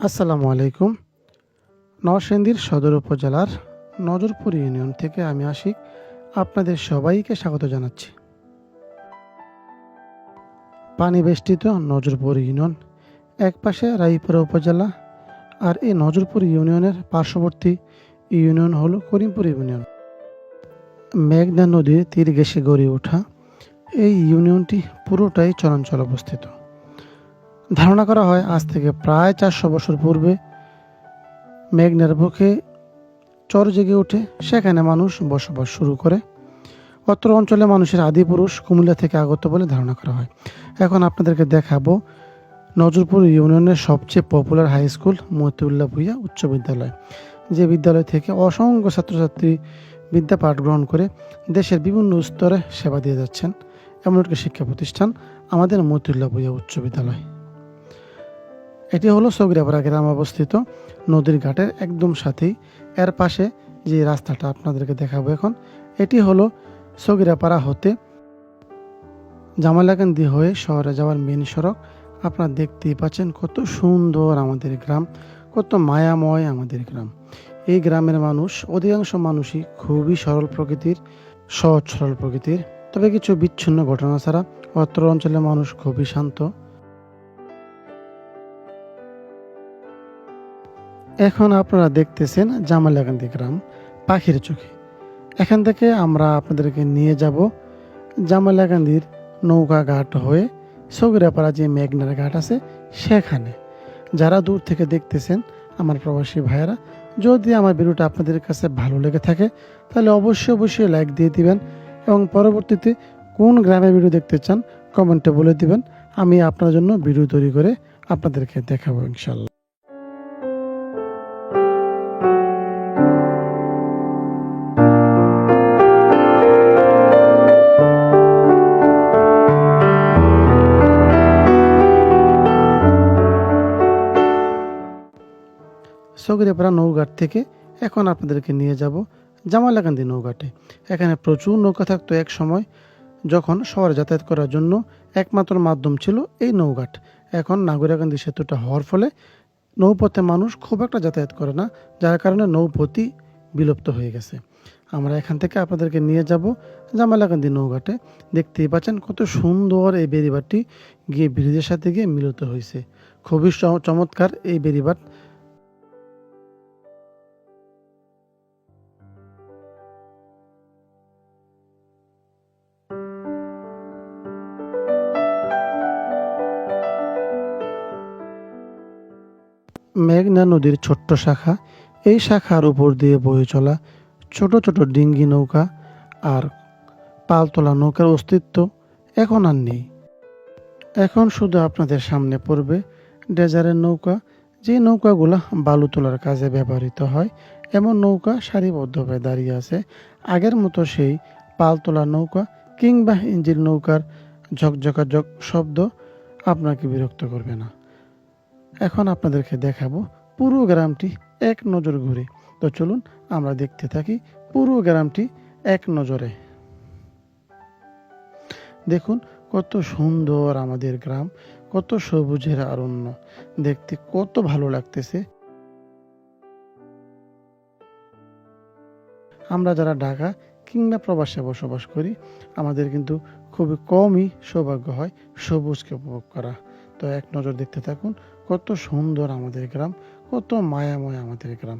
আসসালামু আলাইকুম। নরসিংদীর সদর উপজেলার নজরপুর ইউনিয়ন থেকে আমি আশিক, আপনাদের সবাইকে স্বাগত জানাচ্ছি। পানি বেষ্টিত নজরপুর ইউনিয়ন এক পাশে রায়পুরা উপজেলা আর এই নজরপুর ইউনিয়নের পার্শ্ববর্তী ইউনিয়ন হলো করিমপুর ইউনিয়ন। মেঘনা নদীর তীর ঘেঁষে গড়ে ওঠা এই ইউনিয়নটি পুরোটাই চরাঞ্চল অবস্থিত। ধারণা করা হয়, আজ থেকে প্রায় চারশো বছর পূর্বে মেঘনার বুকে চর জেগে ওঠে। সেখানে মানুষ বসবাস শুরু করে। অত্র অঞ্চলে মানুষের আদি পুরুষ কুমিল্লা থেকে আগত বলে ধারণা করা হয়। এখন আপনাদেরকে দেখাবো নজরপুর ইউনিয়নের সবচেয়ে popular high school Motiullah Bhuiya উচ্চ বিদ্যালয়, যে বিদ্যালয় থেকে অসংখ্য ছাত্রছাত্রী বিদ্যা পাঠ গ্রহণ করে দেশের বিভিন্ন স্তরে সেবা দিয়ে যাচ্ছেন। এমন একটি শিক্ষা প্রতিষ্ঠান আমাদের মতিউল্লাহ ভুইয়া উচ্চ বিদ্যালয়। এটি হলো সগরিয়াপাড়া গ্রাম অবস্থিত নদীর ঘাটের একদম সাথেই। এর পাশে যে রাস্তাটা আপনাদেরকে দেখাবো এখন, এটি হলো সগিরাপাড়া হতে জামালাকান্দি হয়ে শহরে যাওয়ার মেন সড়ক। আপনারা দেখতেই পাচ্ছেন কত সুন্দর আমাদের গ্রাম, কত মায়াময় আমাদের গ্রাম। এই গ্রামের মানুষ, অধিকাংশ মানুষই খুবই সরল প্রকৃতির, সহজ সরল প্রকৃতির। তবে কিছু বিচ্ছিন্ন ঘটনা ছাড়া অত্র অঞ্চলের মানুষ খুবই শান্ত। এখন আপনারা দেখতেছেন জামালাকান্দি গ্রাম, পাখির চোখে। এখান থেকে আমরা আপনাদেরকে নিয়ে যাব জামালাকান্দির নৌকা ঘাট হয়ে সগিরাপাড়া যে মেঘনার ঘাট আছে, সেখানে। যারা দূর থেকে দেখতেছেন আমার প্রবাসী ভাইয়েরা, যদি আমার ভিডিওটা আপনাদের কাছে ভালো লেগে থাকে, তাহলে অবশ্যই অবশ্যই লাইক দিয়ে দিবেন এবং পরবর্তীতে কোন গ্রামে ভিডিও দেখতে চান কমেন্টে বলে দিবেন। আমি আপনার জন্য ভিডিও তৈরি করে আপনাদেরকে দেখাবো ইনশাল্লাহ। সগরিয়াপাড়া নৌঘাট থেকে এখন আপনাদেরকে নিয়ে যাব জামালাকান্দি নৌঘাটে। এখানে প্রচুর নৌকা থাকতো এক সময়, যখন শহরে যাতায়াত করার জন্য একমাত্র মাধ্যম ছিল এই নৌঘাট। এখন নাগরিকান্দি সেতুটা হওয়ার ফলে নৌপথে মানুষ খুব একটা যাতায়াত করে না, যার কারণে নৌপথই বিলুপ্ত হয়ে গেছে। আমরা এখান থেকে আপনাদেরকে নিয়ে যাব জামালাকান্দি নৌঘাটে। দেখতেই পাচ্ছেন কত সুন্দর এই বেরিবারটি গিয়ে ব্রিজের সাথে গিয়ে মিলিত হয়েছে। খুবই চমৎকার এই বেরিবাট মেঘনা নদীর ছোট্ট শাখা। এই শাখার উপর দিয়ে বয়ে চলা ছোট ছোট ডিঙ্গি নৌকা আর পালতোলা নৌকার অস্তিত্ব এখন আর নেই। এখন শুধু আপনাদের সামনে পড়বে ডেজারের নৌকা। যে নৌকাগুলো বালু তোলার কাজে ব্যবহৃত হয়, এমন নৌকা সারিবদ্ধভাবে দাঁড়িয়ে আছে। আগের মতো সেই পালতোলা নৌকা কিংবা ইঞ্জিন নৌকার ঝকঝকাঝক শব্দ আপনাকে বিরক্ত করবে না। এখন আপনাদেরকে দেখাবো পুরো গ্রামটি এক নজর ঘুরে। তো চলুন আমরা দেখতে থাকি পুরো গ্রামটি এক নজরে। দেখুন কত সুন্দর আমাদের গ্রাম, কত সবুজের অরণ্য দেখতে কত ভালো লাগতেছে। আমরা যারা ঢাকা কিংবা প্রবাসে বসবাস করি, আমাদের কিন্তু খুবই কমই সৌভাগ্য হয় সবুজকে উপভোগ করা। তো এক নজর দেখতে থাকুন কত সুন্দর আমাদের গ্রাম কত মায়াময় আমাদের গ্রাম।